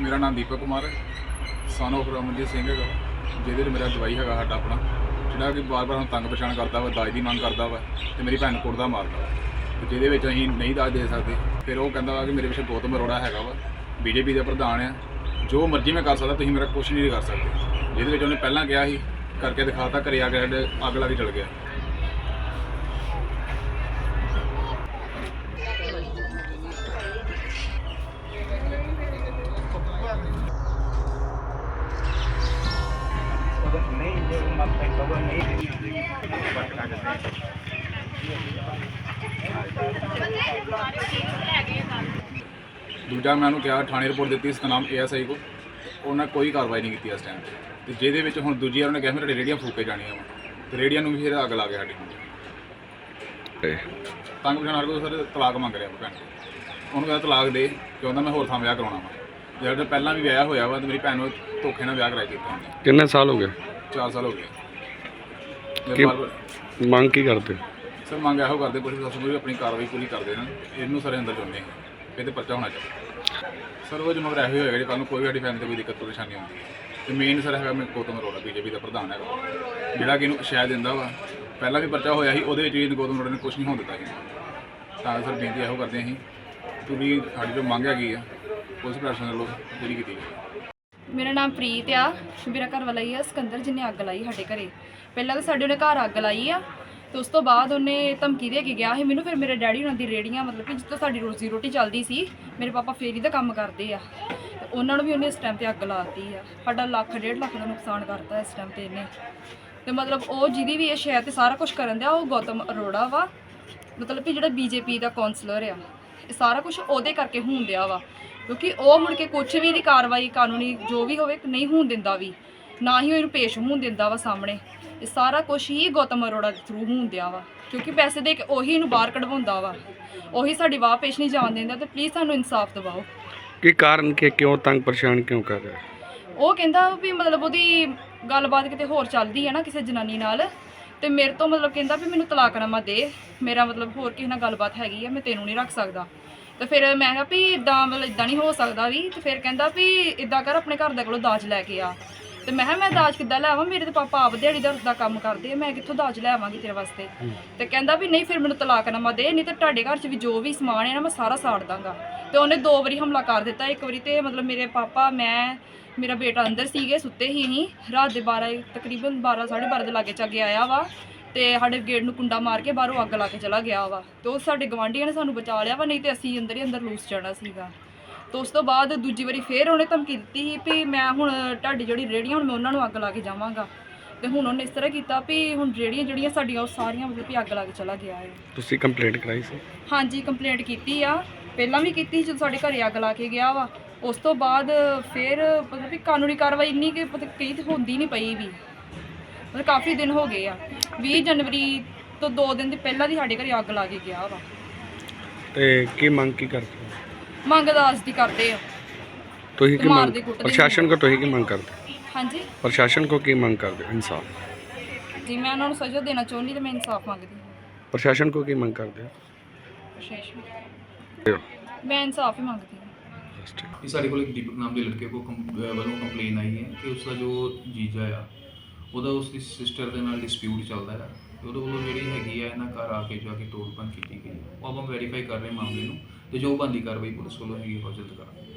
ਮੇਰਾ ਨਾਮ ਦੀਪਕ ਕੁਮਾਰ ਹੈ। ਸਨ ਆਫ ਰਮਨਜੀਤ ਸਿੰਘ ਹੈਗਾ। ਜਿਹਦੇ ਵਿੱਚ ਮੇਰਾ ਜਵਾਈ ਹੈਗਾ ਸਾਡਾ ਆਪਣਾ। ਜਿਹੜਾ ਕਿ ਬਾਰ-ਬਾਰ ਹੁਣ ਤੰਗ ਪਛਾਣ ਕਰਦਾ ਵਾ, ਦਾਜ ਦੀ ਮੰਗ ਕਰਦਾ ਵਾ ਤੇ ਮੇਰੀ ਭੈਣ ਨੂੰ ਕੁੱਟਦਾ ਮਾਰਦਾ ਵਾ। ਤੇ ਜਿਹਦੇ ਵਿੱਚ ਅਸੀਂ ਨਹੀਂ ਦਾਜ ਦੇ ਸਕਦੇ। ਫਿਰ ਉਹ ਕਹਿੰਦਾ ਵਾ ਕਿ ਮੇਰੇ ਪਿੱਛੇ ਗੌਤਮ ਅਰੋੜਾ ਹੈਗਾ ਵਾ। ਬੀਜੇਪੀ ਦਾ ਪ੍ਰਧਾਨ ਆ। ਜੋ ਮਰਜ਼ੀ ਮੈਂ ਕਰ ਸਕਦਾ, ਤੁਸੀਂ ਮੇਰਾ ਕੁਝ ਨਹੀਂ ਕਰ ਸਕਦੇ। ਜਿਹਦੇ ਵਿੱਚ ਉਹਨੇ ਪਹਿਲਾਂ ਕਿਹਾ ਸੀ, ਕਰਕੇ ਦਿਖਾਤਾ, ਘਰੇ ਆ ਕੇ ਸਾਡੇ ਅੱਗ ਲਾ ਕੇ ਚਲ ਗਿਆ। ਦੂਜਾ ਮੈਂ ਉਹਨੂੰ ਕਿਹਾ ਥਾਣੇ ਰਿਪੋਰਟ ਦਿੱਤੀ ਸਤਨਾਮ ਏਐਸਆਈ ਕੋ ਉਹਨਾਂ ਕੋਈ ਕਾਰਵਾਈ ਨਹੀਂ ਕੀਤੀ ਇਸ ਟਾਈਮ ਤੇ। ਜਿਹਦੇ ਵਿੱਚ ਹੁਣ ਦੂਜੀ ਵਾਰ ਉਹਨੇ ਕਿਹਾ ਮੇਰੇ ਰੇੜੀਆਂ ਫੂਕੇ ਜਾਣੀਆਂ ਵਾ। ਤੇ ਰੇੜੀਆਂ ਨੂੰ ਵੀ ਫਿਰ ਅੱਗ ਲਾ ਕੇ ਸਾਡੀ ਤੇ ਤੰਗ ਪਛਾਣ ਹਰ ਕੋਈ ਸਰ ਤਲਾਕ ਮੰਗ ਰਿਹਾ ਭੈਣ। ਉਹਨੂੰ ਕਹਿੰਦਾ ਤਲਾਕ ਦੇ ਕਿ ਉਹਦਾ ਮੈਂ ਹੋਰ ਥਾਂ ਵਿਆਹ ਕਰਾਉਣਾ ਵਾ। ਜਿਹੜਾ ਪਹਿਲਾਂ ਵੀ ਵਿਆਹ ਹੋਇਆ ਵਾ ਤੇ ਮੇਰੀ ਭੈਣ ਨੂੰ ਧੋਖੇ ਨਾਲ ਵਿਆਹ ਕਰਾਇਆ ਕੀਤਾ ਉਹਨੇ। ਕਿੰਨੇ ਸਾਲ ਹੋ ਗਏ? 4 ਸਾਲ ਹੋ ਗਏ। ਕਿ- ਮੰਗ ਕੀ ਕਰਦੇ? ਸਰ ਮੰਗ ਇਹੋ ਕਰਦੇ ਪੁਲਿਸ ਪ੍ਰਸ਼ਾਸਨ ਵੀ ਆਪਣੀ ਕਾਰਵਾਈ ਪੂਰੀ ਕਰ ਦੇਣ। ਇਹਨੂੰ ਸਾਰੇ ਅੰਦਰ ਹਾਂ ਇਹਦੇ ਪਰਚਾ ਹੋਣਾ ਚਾਹੀਦਾ। ਸਰ ਉਹ ਮਗਰ ਇਹੋ ਹੋਏਗਾ ਜੇ ਕੱਲ੍ਹ ਨੂੰ ਕੋਈ ਵੀ ਸਾਡੀ ਫੈਮਿਲੀ ਤੇ ਕੋਈ ਦਿੱਕਤ ਪਰੇਸ਼ਾਨੀ ਹੁੰਦੀ ਹੈ। ਤੇ ਮੇਨ ਸਰ ਹੈਗਾ ਮੈਂ ਗੌਤਮ ਅਰੋੜਾ ਬੀਜੇਪੀ ਦਾ ਪ੍ਰਧਾਨ ਹੈਗਾ। ਜਿਹੜਾ ਕਿ ਇਹਨੂੰ ਸ਼ਾਇਦ ਦਿੰਦਾ ਵਾ। ਪਹਿਲਾਂ ਵੀ ਪਰਚਾ ਹੋਇਆ ਸੀ ਉਹਦੇ ਵਿੱਚ ਵੀ ਗੌਤਮ ਅਰੋੜਾ ਨੇ ਕੁਝ ਨਹੀਂ ਹੋਣ ਦਿੱਤਾ ਸੀ। ਤਾਂ ਸਰ ਬੇਨਤੀ ਇਹੋ ਕਰਦੇ ਅਸੀਂ ਪੂਰੀ ਸਾਡੀ ਜੋ ਮੰਗ ਹੈਗੀ ਆ ਪੁਲਿਸ ਪ੍ਰਸ਼ਾਸਨ ਵੱਲੋਂ ਪੂਰੀ ਕੀਤੀ ਜਾਵੇ। ਮੇਰਾ ਨਾਮ ਪ੍ਰੀਤ ਆ। ਮੇਰਾ ਘਰ ਵਾਲਾ ਹੀ ਆ, ਸਿਕੰਦਰ ਜਿਹਨੇ ਅੱਗ ਲਾਈ ਸਾਡੇ ਘਰੇ। ਪਹਿਲਾਂ ਤਾਂ ਸਾਡੇ ਉਹਨੇ ਘਰ ਅੱਗ ਲਾਈ ਆ ਤੇ ਉਸ ਤੋਂ ਬਾਅਦ ਉਹਨੇ ਧਮਕੀ ਦੇ ਕੇ ਗਿਆ ਸੀ ਮੈਨੂੰ, ਫਿਰ ਮੇਰੇ ਡੈਡੀ ਉਹਨਾਂ ਦੀ ਰੇੜੀਆਂ ਮਤਲਬ ਕਿ ਜਿੱਥੋਂ ਸਾਡੀ ਰੋਜ਼ੀ ਰੋਟੀ ਚੱਲਦੀ ਸੀ, ਮੇਰੇ ਪਾਪਾ ਫੇਰੀ ਦਾ ਕੰਮ ਕਰਦੇ ਆ। ਤੇ ਉਹਨਾਂ ਨੂੰ ਵੀ ਉਹਨੇ ਇਸ ਟਾਈਮ ਤੇ ਅੱਗ ਲਾਤੀ ਆ। ਸਾਡਾ ਲੱਖ, ਡੇਢ ਲੱਖ ਦਾ ਨੁਕਸਾਨ ਕਰਤਾ ਇਸ ਟਾਈਮ ਤੇ ਇਹਨੇ। ਤੇ ਮਤਲਬ ਉਹ ਜਿਹਦੀ ਵੀ ਇਹ ਸ਼ਹਿਰ ਤੇ ਸਾਰਾ ਕੁਝ ਕਰਨ ਦਿਆ, ਉਹ ਗੌਤਮ ਅਰੋੜਾ ਵਾ। ਮਤਲਬ ਕਿ ਜਿਹੜਾ ਬੀਜੇਪੀ ਦਾ ਕਾਉਂਸਲਰ ਆ, ਇਹ ਸਾਰਾ ਕੁਝ ਉਹਦੇ ਕਰਕੇ ਹੋਣ ਵਾ। ਕਿਉਂਕਿ ਉਹ ਮੁੜ ਕੇ ਕੁਝ ਵੀ ਦੀ ਕਾਰਵਾਈ ਕਾਨੂੰਨੀ ਜੋ ਵੀ ਹੋਵੇ ਨਹੀਂ ਹੋਣ ਦਿੰਦਾ ਵੀ। ਨਾ ਹੀ ਉਹ ਇਹਨੂੰ ਪੇਸ਼ ਹੋਣ ਦਿੰਦਾ ਵਾ ਸਾਹਮਣੇ। ਇਹ ਸਾਰਾ ਕੁਝ ਹੀ ਗੌਤਮ ਅਰੋੜਾ ਦੇ ਥਰੂ ਹੋਣ ਦਿਆ ਵਾ। ਕਿਉਂਕਿ ਪੈਸੇ ਦੇ ਕੇ ਉਹੀ ਇਹਨੂੰ ਬਾਹਰ ਕਢਵਾਉਂਦਾ ਵਾ। ਉਹੀ ਸਾਡੀ ਵਾਹ ਪੇਸ਼ ਨਹੀਂ ਜਾਣ ਦਿੰਦਾ ਤੇ ਪਲੀਜ਼ ਸਾਨੂੰ ਇਨਸਾਫ ਦਿਵਾਓ। ਕੀ ਕਾਰਨ ਕਿ ਕਿਉਂ ਤੰਗ ਪਰੇਸ਼ਾਨ ਕਿਉਂ ਕਰ ਰਿਹਾ? ਉਹ ਕਹਿੰਦਾ ਵੀ ਮਤਲਬ ਉਹਦੀ ਗੱਲਬਾਤ ਕਿਤੇ ਹੋਰ ਚੱਲਦੀ ਹੈ ਨਾ ਕਿਸੇ ਜਨਾਨੀ ਨਾਲ। ਤੇ ਮੇਰੇ ਤੋਂ ਮਤਲਬ ਕਹਿੰਦਾ ਵੀ ਮੈਨੂੰ ਤਲਾਕਨਾਮਾ ਦੇ। ਮੇਰਾ ਮਤਲਬ ਹੋਰ ਕਿਸੇ ਨਾਲ ਗੱਲਬਾਤ ਹੈਗੀ ਆ ਮੈਂ ਤੈਨੂੰ ਨਹੀਂ ਰੱਖ ਸਕਦਾ। ਤੇ ਫਿਰ ਮੈਂ ਕਿਹਾ ਵੀ ਇਦਾਂ ਮਤਲਬ ਇਦਾਂ ਨਹੀਂ ਹੋ ਸਕਦਾ ਵੀ ਤੇ ਫਿਰ ਕਹਿੰਦਾ ਵੀ ਇਦਾਂ ਕਰ ਆਪਣੇ ਘਰ ਦੇ ਕੋਲੋਂ ਦਾਜ ਲੈ ਕੇ ਆ। ਤੇ ਮੈਂ ਕਿਹਾ ਮੈਂ ਦਾਜ ਕਿੱਦਾਂ ਲੈ ਆਵਾਂ? ਮੇਰੇ ਤੇ ਪਾਪਾ ਆਪ ਦਿਹਾੜੀ ਦਾ ਦਾ ਕੰਮ ਕਰਦੇ ਆ ਮੈਂ ਕਿੱਥੋਂ ਦਾਜ ਲੈ ਆਵਾਂਗੀ ਤੇਰੇ ਵਾਸਤੇ? ਤੇ ਕਹਿੰਦਾ ਵੀ ਨਹੀਂ ਫਿਰ ਮੈਨੂੰ ਤਲਾਕਨਾਮਾ ਦੇ ਨਹੀਂ ਤੇ ਤੁਹਾਡੇ ਘਰ 'ਚ ਵੀ ਜੋ ਵੀ ਸਮਾਨ ਹੈ ਨਾ ਮੈਂ ਸਾਰਾ ਸਾੜ ਦਾਂਗਾ। ਤੇ ਉਹਨੇ ਦੋ ਵਾਰੀ ਹਮਲਾ ਕਰ ਦਿੱਤਾ। ਇੱਕ ਵਾਰੀ ਤੇ ਮਤਲਬ ਮੇਰੇ ਪਾਪਾ ਮੈਂ ਮੇਰਾ ਬੇਟਾ ਅੰਦਰ ਸੀਗੇ ਸੁੱਤੇ ਹੀ ਨਹੀਂ। ਰਾਤ ਦੇ 12 ਤਕਰੀਬਨ 12 12:30 ਦੇ ਲਾਗੇ ਚੱਗੇ ਆਇਆ ਵਾ। ਤੇ ਸਾਡੇ ਗੇਟ ਨੂੰ ਕੁੰਡਾ ਮਾਰ ਕੇ ਬਾਹਰੋਂ ਅੱਗ ਲਾ ਕੇ ਚਲਾ ਗਿਆ ਵਾ ਤੇ ਉਹ ਸਾਡੇ ਗਵਾਂਢੀਆਂ ਨੇ ਸਾਨੂੰ ਬਚਾ ਲਿਆ ਵਾ ਨਹੀਂ ਤੇ ਅਸੀਂ ਅੰਦਰ ਹੀ ਅੰਦਰ ਲੂਸ ਜਾਣਾ ਸੀਗਾ। ਤੇ ਉਸ ਤੋਂ ਬਾਅਦ ਦੂਜੀ ਵਾਰੀ ਫੇਰ ਉਹਨੇ ਧਮਕੀ ਦਿੱਤੀ ਸੀ ਵੀ ਮੈਂ ਹੁਣ ਤੁਹਾਡੀ ਜਿਹੜੀ ਰੇੜੀਆਂ ਹੁਣ ਮੈਂ ਉਹਨਾਂ ਨੂੰ ਅੱਗ ਲਾ ਕੇ ਜਾਵਾਂਗਾ। ਤੇ ਹੁਣ ਉਹਨੇ ਇਸ ਤਰ੍ਹਾਂ ਕੀਤਾ ਵੀ ਹੁਣ ਰੇੜੀਆਂ ਜਿਹੜੀਆਂ ਸਾਡੀਆਂ ਉਹ ਸਾਰੀਆਂ ਮਤਲਬ ਵੀ ਅੱਗ ਲਾ ਕੇ ਚਲਾ ਗਿਆ ਹੈ। ਤੁਸੀਂ ਕੰਪਲੇਂਟ ਕਰਾਈ ਸੀ? ਹਾਂਜੀ ਕੰਪਲੇਂਟ ਕੀਤੀ ਆ। ਪਹਿਲਾਂ ਵੀ ਕੀਤੀ ਸੀ ਜਦੋਂ ਸਾਡੇ ਘਰੇ ਅੱਗ ਲਾ ਕੇ ਗਿਆ ਵਾ। ਉਸ ਤੋਂ ਬਾਅਦ ਫਿਰ ਮਤਲਬ ਵੀ ਕਾਨੂੰਨੀ ਕਾਰਵਾਈ ਇੰਨੀ ਕਿ ਪਤਾ ਕਈ ਤੇ ਹੁੰਦੀ ਨਹੀਂ ਪਈ ਵੀ। ਮਤਲਬ ਕਾਫੀ ਦਿਨ ਹੋ ਗਏ ਆ। 20 ਜਨਵਰੀ ਤੋਂ 2 ਦਿਨ ਦੀ ਪਹਿਲਾਂ ਦੀ ਸਾਡੇ ਘਰੇ ਅੱਗ ਲਾ ਕੇ ਗਿਆ ਵਾ। ਤੇ ਕੀ ਮੰਗ ਕੀ ਕਰਦੇ ਹੋ? ਮੰਗ ਦਾਸ ਦੀ ਕਰਦੇ ਆ। ਤੁਸੀਂ ਕੀ ਮਾਰਦੇ ਮੰਗ ਕੁੱਟਦੇ ਪ੍ਰਸ਼ਾਸਨ ਕੋ ਤੁਸੀਂ ਕੀ ਮੰਗ ਕਰਦੇ? ਹਾਂਜੀ। ਪ੍ਰਸ਼ਾਸਨ ਕੋ ਕੀ ਮੰਗ ਕਰਦੇ ਹੋ? ਇਨਸਾਫ? ਜੀ ਮੈਂ ਉਹਨਾਂ ਨੂੰ ਸਜ਼ਾ ਦੇਣਾ ਚਾਹੁੰਦੀ ਤੇ ਮੈਂ ਇਨਸਾਫ ਮੰਗਦੀ। ਹਾਂ ਪ੍ਰਸ਼ਾਸਨ ਕੋ ਕੀ ਮੰਗ ਕਰਦੇ ਹੋ? ਪ੍ਰਸ਼ਾਸਨ ਮੈਂ ਇਨਸਾਫ ਹੀ ਮੰਗਦੀ ਹਾਂ। ਕਿ ਸਾਡੇ ਕੋਲ ਇੱਕ ਦੀਪਕ ਨਾਮ ਦੇ ਲੜਕੇ ਕੋ ਕੰਪ- ਅਹ ਵੱਲੋਂ ਕੰਪਲੇਨ ਆਈ ਹੈ ਕਿ ਉਸ ਦਾ ਜੋ ਜੀਜਾ ਆ ਉਹਦਾ ਉਸ ਦੀ ਸਿਸਟਰ ਦੇ ਨਾਲ ਡਿਸਪਿਊਟ ਚੱਲਦਾ ਹੈ ਤੇ ਉਹਦੇ ਵੱਲੋਂ ਜਿਹੜੀ ਹੈਗੀ ਆ ਇਹਨਾਂ ਘਰ ਆ ਕੇ ਜਾ ਕੇ ਤੋੜ ਭੰਨ ਕੀਤੀ ਗਈ ਹੈ। ਉਹ ਆਪਾਂ ਵੈਰੀਫਾਈ ਕਰ ਰਹੇ ਮਾਮਲੇ ਨੂੰ ਤੇ ਜੋ ਬੰਦੀ ਕਾਰਵਾਈ ਪੁਲਿਸ ਵੱਲੋਂ ਹੈਗੀ ਉਹ ਜਲਦ ਕਰਾਂਗੇ